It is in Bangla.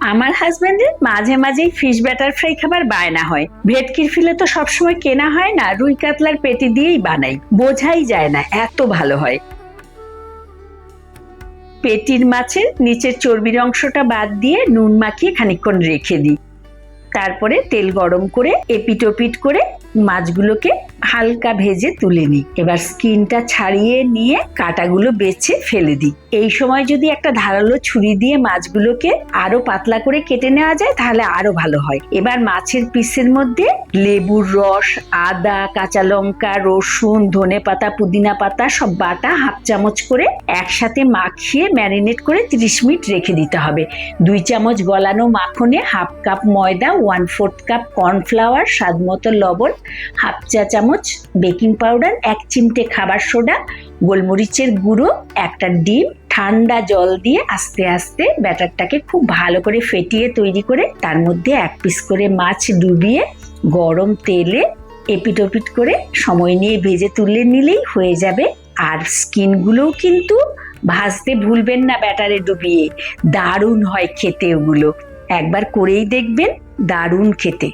আমার হাজবেন্ডের মাঝে মাঝেই ফিশ ব্যাটার ফ্রাই খাবার বায়না হয়। ভেটকির ফিলে তো সবসময় কেনা হয় না, রুই কাতলার পেটি দিয়েই বানাই। বোঝাই যায় না, এত ভালো হয়। পেটির মাছের নিচের চর্বির অংশটা বাদ দিয়ে নুন মাখিয়ে খানিকক্ষণ রেখে দিই। তারপরে তেল গরম করে এপিটোপিট করে মাছগুলোকে হালকা ভেজে তুলে নিই। এবার স্কিনটা ছাড়িয়ে নিয়ে কাটাগুলো বেছে ফেলে দিই। এই সময় যদি একটা ধারালো ছুরি দিয়ে মাছগুলোকে আরও পাতলা করে কেটে নেওয়া যায়, তাহলে আরও ভালো হয়। এবার মাছের পিসের মধ্যে লেবুর রস, আদা, কাঁচা লঙ্কা, রসুন, ধনে পাতা, পুদিনা পাতা সব বাটা হাফ চামচ করে একসাথে মাখিয়ে ম্যারিনেট করে 30 মিনিট রেখে দিতে হবে। দুই চামচ গলানো মাখনে হাফ কাপ ময়দা, ওয়ান ফোর্থ কাপ কর্নফ্লাওয়ার, স্বাদ মতো লবণ, হাফ চা চামচ বেকিং পাউডার, এক চিমটে খাবার সোডা, গোলমরিচের গুঁড়ো, একটা ডিম, ঠান্ডা জল দিয়ে আস্তে আস্তে ব্যাটারটাকে খুব ভালো করে ফেটিয়ে তৈরি করে তার মধ্যে এক পিস করে মাছ ডুবিয়ে গরম তেলে এপিটোপিট করে সময় নিয়ে ভেজে তুলে নিলেই হয়ে যাবে। আর স্কিনগুলোও কিন্তু ভাজতে ভুলবেন না ব্যাটারে ডুবিয়ে। দারুণ হয় খেতে ওগুলো। একবার করেই দেখবেন, দারুণ খেতে।